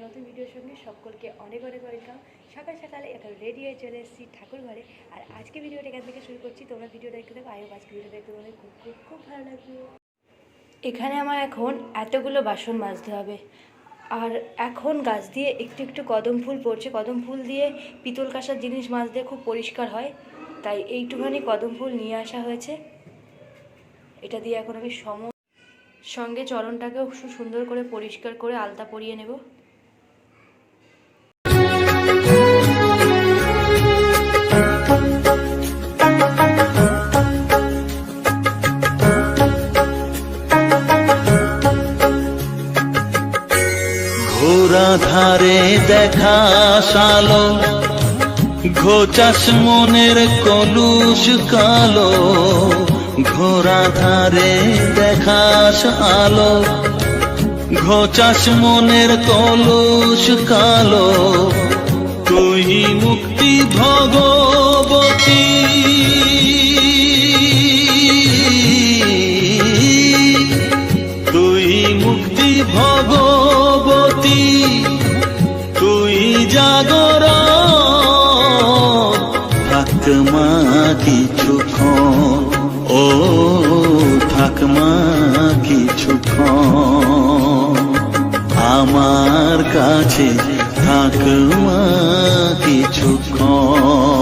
নতুন ভিডিওর সঙ্গে সকলকে অনেক অনেক ওয়েলকাম। সকাল সকালে এখন রেডি হয়ে চলে এসেছি ঠাকুর ঘরে। আর আজকে ভিডিওটা এখান থেকে শুরু করছি। তোমরা ভিডিও দেখতে থাকো আয়ো আজকে ভিডিও দেখতে তোমাদের খুব খুব খুব ভালো লাগবে। এখানে আমার এখন এতগুলো বাসন মাজতে হবে। আর এখন গাছ দিয়ে একটু একটু কদম ফুল পড়ছে। কদম ফুল দিয়ে পিতল কাঁসার জিনিস মাজতে খুব পরিষ্কার হয়। তাই এইটুখানি কদম ফুল নিয়ে আসা হয়েছে। এটা দিয়ে এখন আমি সম সঙ্গে চরণটাকেও সুন্দর করে পরিষ্কার করে আলতা পরিয়ে নেব। ধারে দেখা সালো ঘোচাস মনের কলুষ কালো ঘোরা ধারে দেখাস আলো ঘোচাস মনের কলুষ কালো, তুই মুক্তি ভগবতী। তুই জাগর থাকমা কিছুক্ষণ ও থাকমা কিছুক্ষণ আমার কাছে থাকমা কিছুক্ষণ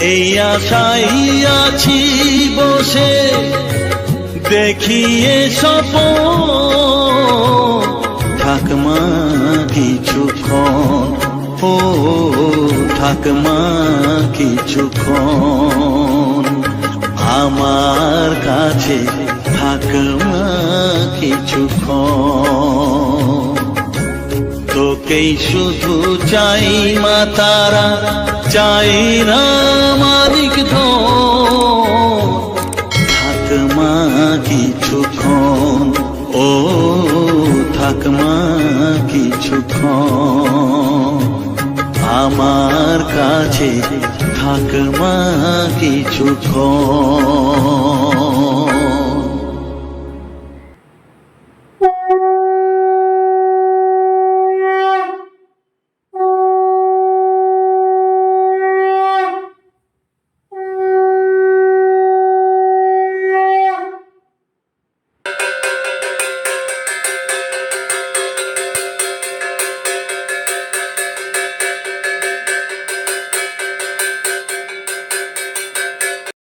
এই আশাই আছি বসে, দেখিয়ে সপ থাকমা কিছুক্ষণ ও থাকমা কিছুক্ষণ আমার কাছে থাকমা কিছুক্ষণ তোকেই শুধু চাই মা তারা, চাই না মালিক থাকমা কিছুক্ষণ ও থাকমা কিছুক্ষণ আমার কাছে থাকমা কিছুক্ষণ